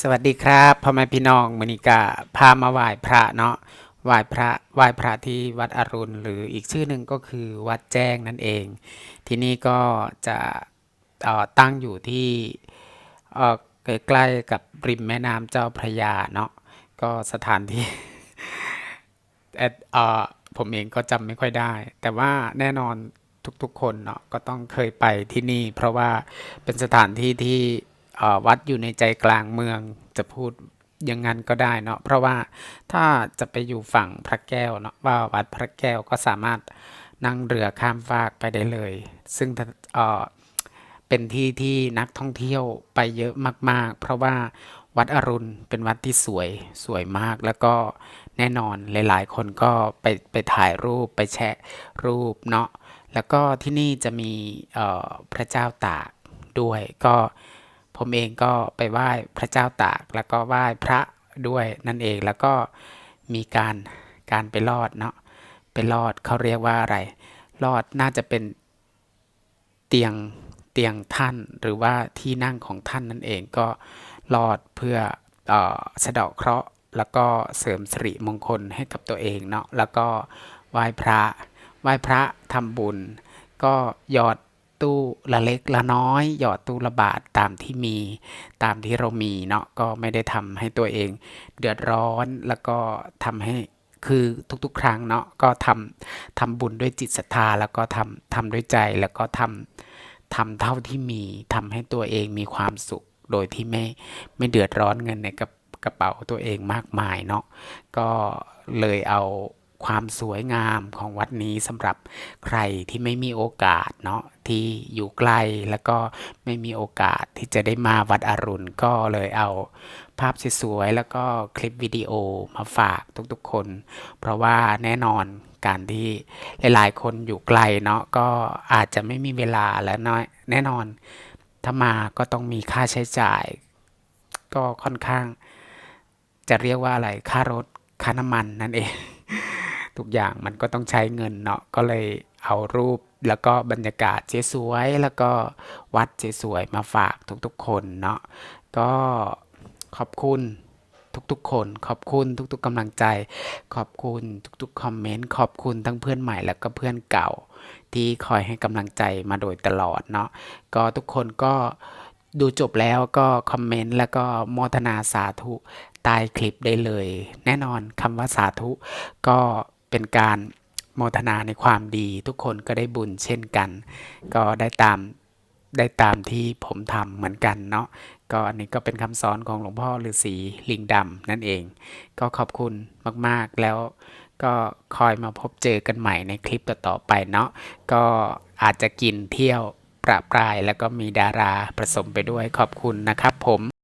สวัสดีครับพ่อแม่พี่น้องมอนิกาพามาไหว้พระเนาะไหว้พระไหว้พระที่วัดอรุณ หรืออีกชื่อหนึ่งก็คือวัดแจ้งนั่นเอง ที่นี่ก็จะตั้งอยู่ที่ใกล้ๆกับริมแม่น้ำเจ้าพระยาเนาะก็สถานที่เอ่อเอ่อผมเองก็จำไม่ค่อยได้ แต่ว่าแน่นอนทุกๆคนเนาะก็ต้องเคยไปที่นี่ เพราะว่าเป็นสถานที่ที่ วัดอยู่ในใจกลางเมืองจะพูดอย่างนั้นก็ได้เนาะเพราะว่าถ้าจะไปอยู่ฝั่งพระแก้วเนาะว่าวัดพระแก้วก็สามารถนั่งเรือข้ามฟากไปได้เลย ซึ่งเออเป็นที่ที่นักท่องเที่ยวไปเยอะมาก ๆ เพราะว่าวัดอรุณเป็นวัดที่สวยสวยมากแล้วก็แน่นอนหลายๆ คนก็ไปไปถ่ายรูปไปแชะรูปเนาะแล้วก็ที่นี่จะมีพระเจ้าตากด้วยก็ ผมเองก็ไปไหว้พระเจ้าตาก แล้วก็ไหว้พระด้วยนั่นเองแล้วก็มีการการไปลอดเนาะไปลอดเขาเรียกว่าอะไรลอดน่าจะเป็นเตียงเตียงท่านหรือว่าที่นั่งของท่านนั่นเองก็รอดเพื่อเอสะเดาะเคราะห์ แล้วก็เสริมสิริมงคลให้กับตัวเองเนาะแล้วก็ไหว้พระไหว้พระทำบุญ ก็หยอด ตู้ละเล็กละน้อย หยอดตู้ละบาทตามที่มี ตามที่เรามีเนาะก็ไม่ได้ทำให้ตัวเอง เดือดร้อนแล้วก็ทำให้คือทุกๆ ครั้งเนาะก็ทำทำบุญด้วยจิตศรัทธาแล้วก็ทำทำด้วยใจแล้วก็ทำทำเท่าที่มีทำให้ตัวเองมีความสุข โดยที่ไม่ไม่เดือดร้อนเงินในกระกระเป๋าตัวเองมากมายเนาะก็เลยเอา ความสวยงามของวัดนี้สำหรับใครที่ไม่มีโอกาสเนาะที่อยู่ไกลแล้วก็ไม่มีโอกาสที่จะได้มาวัดอรุณก็เลยเอาภาพสวยๆแล้วก็คลิปวิดีโอมาฝากทุกๆคน เพราะว่าแน่นอนการที่หลายๆ คนอยู่ไกลเนาะก็อาจจะไม่มีเวลาและน้อยแน่นอน ถ้ามาก็ต้องมีค่าใช้จ่าย ก็ค่อนข้าง จะเรียกว่าอะไรค่ารถค่าน้ำมันนั่นเอง ทุกอย่างมันก็ต้องใช้เงินเนาะก็เลยเอารูปแล้วก็บรรยากาศสวยๆแล้วก็วัดสวยๆมาฝากทุกๆคนเนาะก็ขอบคุณทุกๆ คน ขอบคุณทุกๆกำลังใจ ขอบคุณทุกๆคอมเมนต์ขอบคุณทั้งเพื่อนใหม่แล้วก็เพื่อนเก่า ที่คอยให้กำลังใจมาโดยตลอดเนาะก็ทุกคนก็ดูจบแล้วก็คอมเมนต์แล้วก็โมทนาสาธุใต้คลิปได้เลย แน่นอนคำว่าสาธุ ก็ เป็นการโมทนาในความดี ทุกคนก็ได้บุญเช่นกัน ก็ได้ตามได้ตามที่ผมทำเหมือนกันเนาะก็อันนี้ก็เป็นคำสอนของหลวงพ่อฤาษีลิงดำนั่นเอง ก็ขอบคุณมากๆแล้วก็คอยมาพบเจอกันใหม่ในคลิปต่อๆไปเนาะก็อาจจะกินเที่ยวประปรายแล้วก็มีดาราผสมไปด้วยขอบคุณนะครับผม